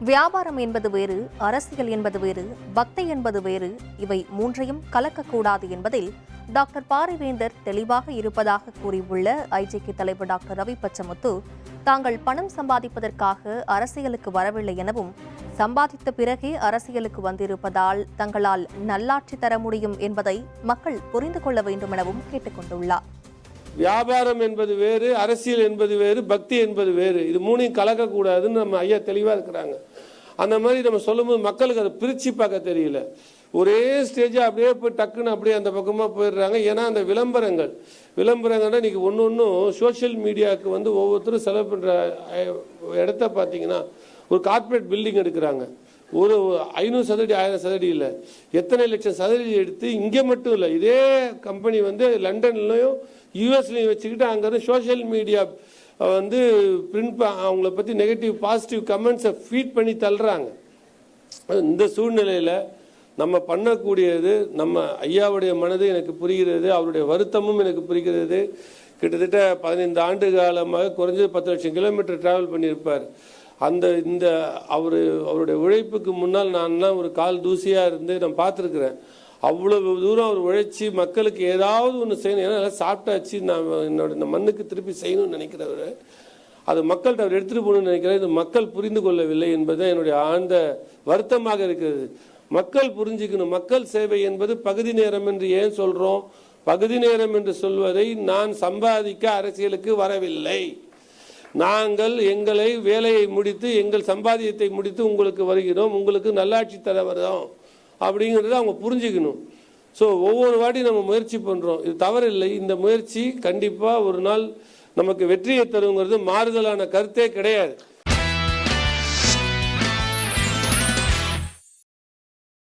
வியாபாரம் என்பது வேறு அரசியல் என்பது வேறு பக்தி என்பது வேறு இவை மூன்றையும் கலக்கக்கூடாது என்பதில் டாக்டர் பாரிவேந்தர் தெளிவாக இருப்பதாக கூறியுள்ள ஐஜேகே தலைவர் டாக்டர் ரவி பச்சமுத்து தாங்கள் பணம் சம்பாதிப்பதற்காக அரசியலுக்கு வரவில்லை எனவும் சம்பாதித்த பிறகே அரசியலுக்கு வந்திருப்பதால் தங்களால் நல்லாட்சி தர முடியும் என்பதை மக்கள் புரிந்து கொள்ள வேண்டும் எனவும் கேட்டுக் கொண்டுள்ளார் வியாபாரம் என்பது வேறு அரசியல் என்பது வேறு பக்தி என்பது வேறு. இது மூணையும் கலக்கக்கூடாதுன்னு நம்ம ஐயா தெளிவாக இருக்கிறாங்க. அந்த மாதிரி நம்ம சொல்லும்போது மக்களுக்கு அதை பிரித்து பார்க்க தெரியல. ஒரே ஸ்டேஜாக அப்படியே போய் டக்குன்னு அப்படியே அந்த பக்கமாக போயிடுறாங்க. ஏன்னா அந்த விளம்பரங்கள் விளம்பரங்கள்னா இன்றைக்கி ஒன்று ஒன்றும் சோஷியல் மீடியாவுக்கு வந்து ஒவ்வொருத்தரும் செலவு பண்ணுற இடத்த பார்த்தீங்கன்னா ஒரு கார்ப்பரேட் பில்டிங் எடுக்கிறாங்க. ஒரு ஐநூறு சதுரடி ஆயிரம் சதுரடி இல்லை. எத்தனை லட்சம் சதுரடி எடுத்து இங்கே மட்டும் இல்லை இதே கம்பெனி வந்து லண்டன்லையும் யூஎஸ்லையும் வச்சுக்கிட்டு அங்கேருந்து சோஷியல் மீடியா வந்து பிரிண்ட் அவங்கள பற்றி நெகட்டிவ் பாசிட்டிவ் கமெண்ட்ஸை ஃபீட் பண்ணி தள்ளுறாங்க. இந்த சூழ்நிலையில் நம்ம பண்ணக்கூடியது நம்ம ஐயாவுடைய மனது எனக்கு புரிகிறது அவருடைய வருத்தமும் எனக்கு புரிகிறது. கிட்டத்தட்ட பதினைந்து ஆண்டு காலமாக குறைஞ்சது பத்து லட்சம் கிலோமீட்டர் ட்ராவல் பண்ணியிருப்பார். அந்த இந்த அவர் அவருடைய உழைப்புக்கு முன்னால் நான்லாம் ஒரு கால் தூசியாக இருந்து நான் பார்த்துருக்குறேன். அவ்வளவு தூரம் அவர் உழைச்சி மக்களுக்கு ஏதாவது ஒன்று செய்யணும். ஏன்னா சாப்பிட்டாச்சு. நான் என்னோட இந்த மண்ணுக்கு திருப்பி செய்யணும்னு நினைக்கிறவர். அது மக்கள்கிட்ட அவர் எடுத்துகிட்டு போகணும்னு நினைக்கிறேன். இது மக்கள் புரிந்து கொள்ளவில்லை என்பது என்னுடைய ஆழ்ந்த வருத்தமாக இருக்கிறது. மக்கள் புரிஞ்சுக்கணும். மக்கள் சேவை என்பது பகுதி நேரம் என்று ஏன் சொல்கிறோம் பகுதி நேரம் என்று சொல்வதை நான் சம்பாதிக்க அரசியலுக்கு வரவில்லை. நாங்கள் எங்களை வேலையை முடித்து எங்கள் சம்பாதியத்தை முடித்து உங்களுக்கு வருகிறோம். உங்களுக்கு நல்லாட்சி தர வரோம் அப்படிங்கிறத அவங்க புரிஞ்சுக்கணும். ஸோ ஒவ்வொரு வாட்டி நம்ம முயற்சி பண்ணுறோம் இது தவறில்லை. இந்த முயற்சி கண்டிப்பாக ஒரு நாள் நமக்கு வெற்றியை தருங்கிறது மாறுதலான கருத்தே கிடையாது.